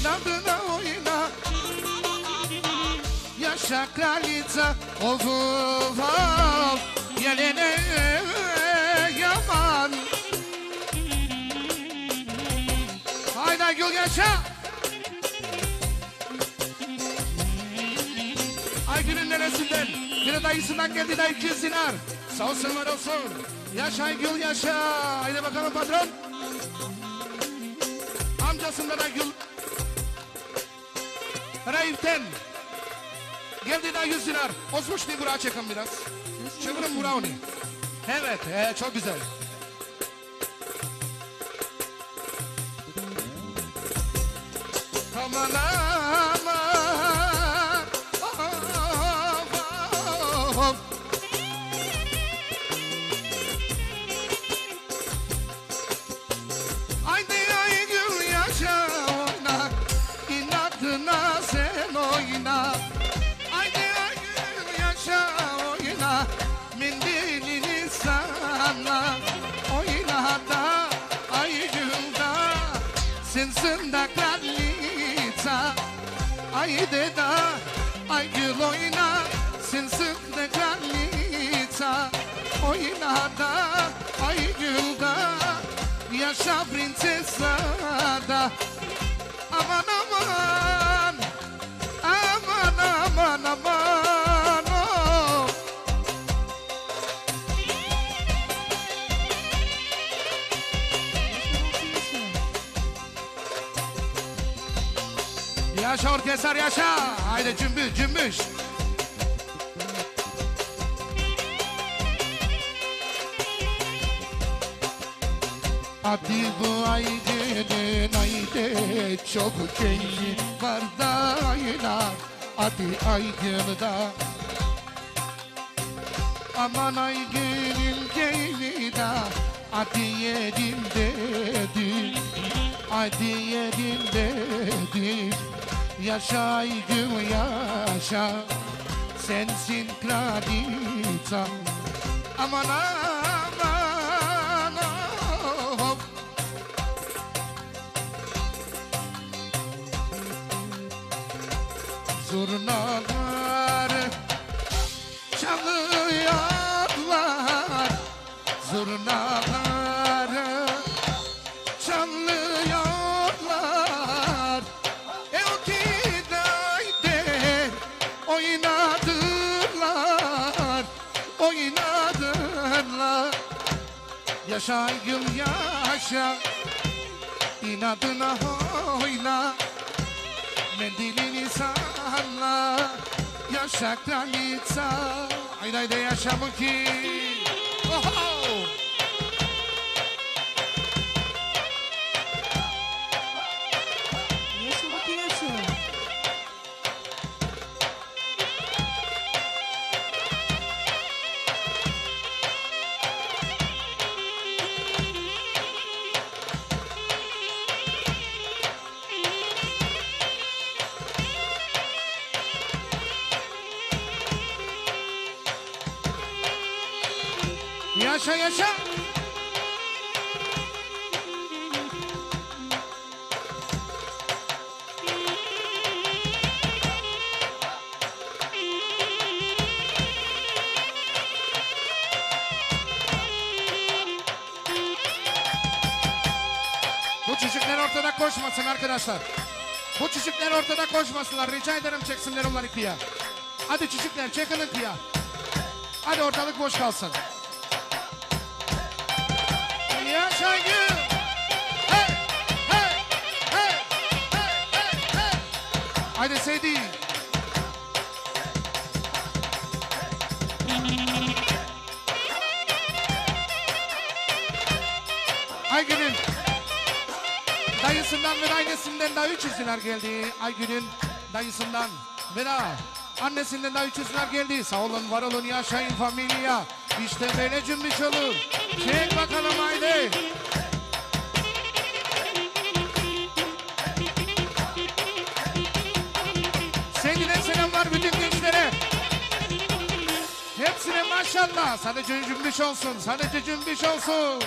İnadına oyna Yaşa kralica Of of of Gelene yaman Haydi Gül yaşa Aygül'ün neresinden? Biri dayısından geldi dayı iki sinar. Sağ olsun var olsun. Yaşa Aygül yaşa. Haydi bakalım patron. Amcasından Aygül. Raif'ten. Geldi dayı yüz sinar. Osmuş bir kura çekin biraz. Çevirin onu. Evet, ee, çok güzel. Aman aman. Haydi Sensin da kralica Haydi da ay gül oyna. Sensin da kralica Oyna da ay gül da. Yaşa prinsesa da Yaşa orkestra yaşa! Haydi cümbüş cümbüş! Hadi bu aydın ayde çok keyfi var da ayna Hadi aydın Aman aygının keyfi de Hadi yerindedir Hadi yerindedir Yaşa aygın yaşa. Sensin kraliçem Aman aman of. Zurnalar çalıyorlar. Zurnalar çalıyorlar Yaşa gül yaşa. İnadına oyna Mendilini salla Yaşa kralica Haydi haydi yaşa Muki Oho! Yaşa yaşa Bu çocuklar ortada koşmasın arkadaşlar. Bu çocuklar ortada koşmasınlar. Rica ederim çeksinler onları kıya. Hadi çocuklar çekin kıya. Hadi ortalık boş kalsın. Haydi Seydi. Aygül'ün dayısından ve annesinden daha üç isimler geldi. Aygül'ün dayısından ve annesinden daha üç isimler geldi. Sağ olun, var olun, yaşayın familya. İşte böyle cümbüş olur. Çek bakalım haydi. Sevgiden selamlar bütün gençlere. Hepsine maşallah. Sadece cümbüş olsun. Sadece cümbüş olsun.